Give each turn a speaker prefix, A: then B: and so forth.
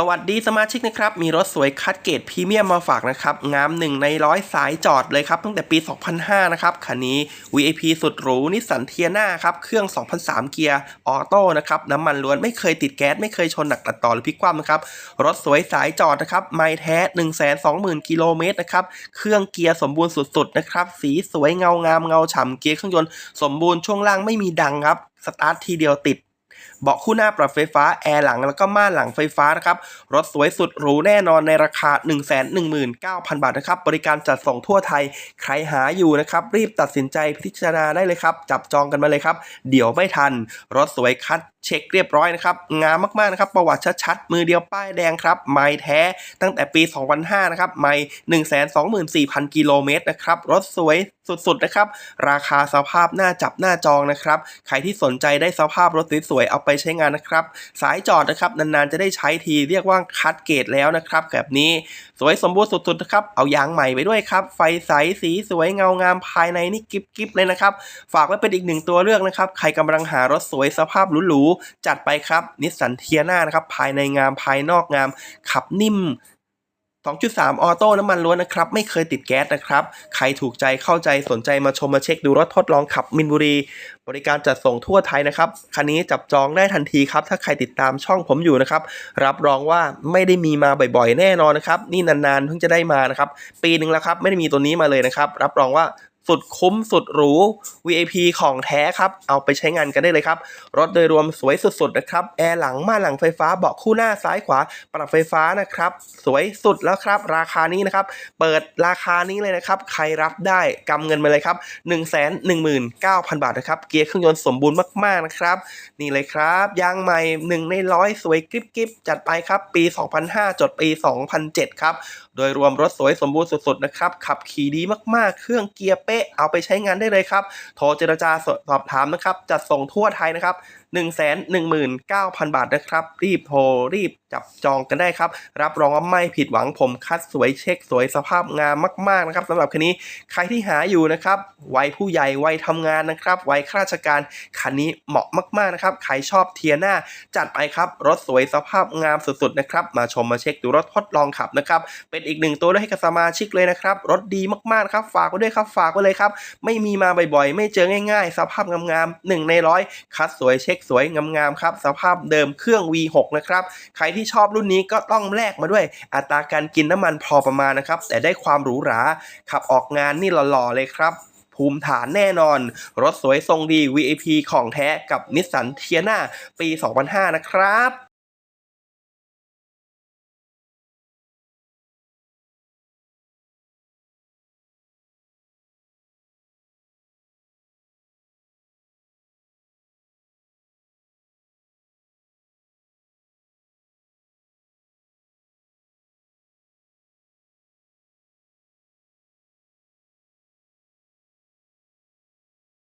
A: สวัสดีสมาชิกนะครับ มีรถสวยคัดเกรดพรีเมียมมาฝากนะครับ งามหนึ่งในร้อยสายจอดเลยครับ ตั้งแต่ปี 2005 นะครับ คันนี้ VIP สุดหรูนิสสันเทียนาครับ เครื่อง 2003 เกียร์ออโต้นะครับ น้ำมันล้วนไม่เคยติดแก๊ส ไม่เคยชนหนักตัดต่อหรือพลิกคว่ำนะครับ รถสวยสายจอดนะครับ ไม่แท้ 120,000 กิโลเมตรนะครับ เครื่องเกียร์สมบูรณ์สุดๆนะครับ สีสวยเงางามเงาฉ่ำเกียร์เครื่องยนต์สมบูรณ์ช่วงล่างไม่มีดังครับ สตาร์ททีเดียวติดเบาะคู่หน้าปรับไฟฟ้า แอร์หลังแล้วก็ม่านหลังไฟฟ้านะครับรถสวยสุดหรูแน่นอนในราคา 119,000 บาทนะครับบริการจัดส่งทั่วไทยใครหาอยู่นะครับรีบตัดสินใจพิจารณาได้เลยครับ จับจองกันมาเลยครับ เดี๋ยวไม่ทัน รถสวยคัดเช็คเรียบร้อยนะครับงามมากๆนะครับ ประวัติชัดๆ มือเดียวป้ายแดงครับไม่แท้ตั้งแต่ปี 2005 นะครับไม่124,000 กิโลเมตรนะครับรถสวยสุดๆนะครับ ราคาสภาพหน้าจับหน้าจองนะครับ ใครที่สนใจได้สภาพรถสวยๆเอาไปใช้งานนะครับ สายจอดนะครับนานๆจะได้ใช้ทีเรียกว่าคัดเกตแล้วนะครับ แบบนี้สวยสมบูรณ์สุดๆนะครับเอายางใหม่ไปด้วยครับ ไฟใสสีสวยเงางามภายในนี่กิ๊บๆเลยนะครับ ฝากไว้เป็นอีกหนึ่งตัวเลือกนะครับใครกำลังหารถสวยสภาพหรูๆจัดไปครับนิสสันเทียนานะครับภายในงามภายนอกงามขับนิ่ม 2.3 ออโต้น้ำมันล้วนนะครับ ไม่เคยติดแก๊สนะครับ ใครถูกใจเข้าใจสนใจมาชมมาเช็คดูรถทดลองขับมินบุรี บริการจัดส่งทั่วไทยนะครับ คันนี้จับจองได้ทันทีครับ ถ้าใครติดตามช่องผมอยู่นะครับ รับรองว่าไม่ได้มีมาบ่อยๆ แน่นอนนะครับ นี่นานๆเพิ่งจะได้มานะครับ ปีหนึ่งแล้วครับ ไม่ได้มีตัวนี้มาเลยนะครับ รับรองว่า สุดคุ้มสุดหรู VIP ของแท้ครับ เอาไปใช้งานกันได้เลยครับ รถโดยรวมสวยสุดๆนะครับ แอร์หลังม่านหลังไฟฟ้าเบาะคู่หน้าซ้ายขวา ปรับไฟฟ้านะครับ สวยสุดแล้วครับ ราคานี้นะครับ เปิดราคานี้เลยนะครับ ใครรับได้กำเงินมาเลยครับ1 1 9 0 0 0 บาทนะครับ เกียร์เครื่องยนต์สมบูรณ์มากๆนะครับ นี่เลยครับยางใหม่1ในร้อยสวยกริบๆจัดไปครับ ปี 2005 จดปี 2007 ครับ โดยรวมรถสวยสมบูรณ์สุดๆนะครับ ขับขี่ดีมากๆ เครื่องเกียร์เป๊ะเอาไปใช้งานได้เลยครับ โทรเจรจาสอบถามนะครับ จัดส่งทั่วไทยนะครับ1 1 9 0 0 0 บาทนะครับ รีบโทรรีบจับจองกันได้ครับ รับรองว่าไม่ผิดหวังผมคัดสวยเช็คสวยสภาพงามมาก ๆ นะครับสำหรับคันนี้ใครที่หาอยู่นะครับวัยผู้ใหญ่วัยทำงานนะครับวัยข้าราชการคันนี้เหมาะมาก ๆ นะครับ ใครชอบเทียน่าจัดไปครับ รถสวยสภาพงามสุด ๆ นะครับ มาชมมาเช็คดูรถทดลองขับนะครับ เป็นอีกหนึ่งตัวเลือกให้กับสมาชิกเลยนะครับ รถดีมาก ๆ ครับ ฝากไว้ด้วยครับ ฝากไว้เลยครับ ไม่มีมาบ่อย ๆ ไม่เจอง่าย ๆ สภาพงามๆหนึ่งในร้อยคัดสวยเช็คสวยงามๆครับสภาพเดิมเครื่อง V6 นะครับใครที่ชอบรุ่นนี้ก็ต้องแลกมาด้วยอัตราการกินน้ำมันพอประมาณนะครับแต่ได้ความหรูหราขับออกงานนี่หล่อๆเลยครับภูมิฐานแน่นอน รถสวยทรงดี VIP ของแท้กับนิสสันเทียนาปี 2005 นะครับ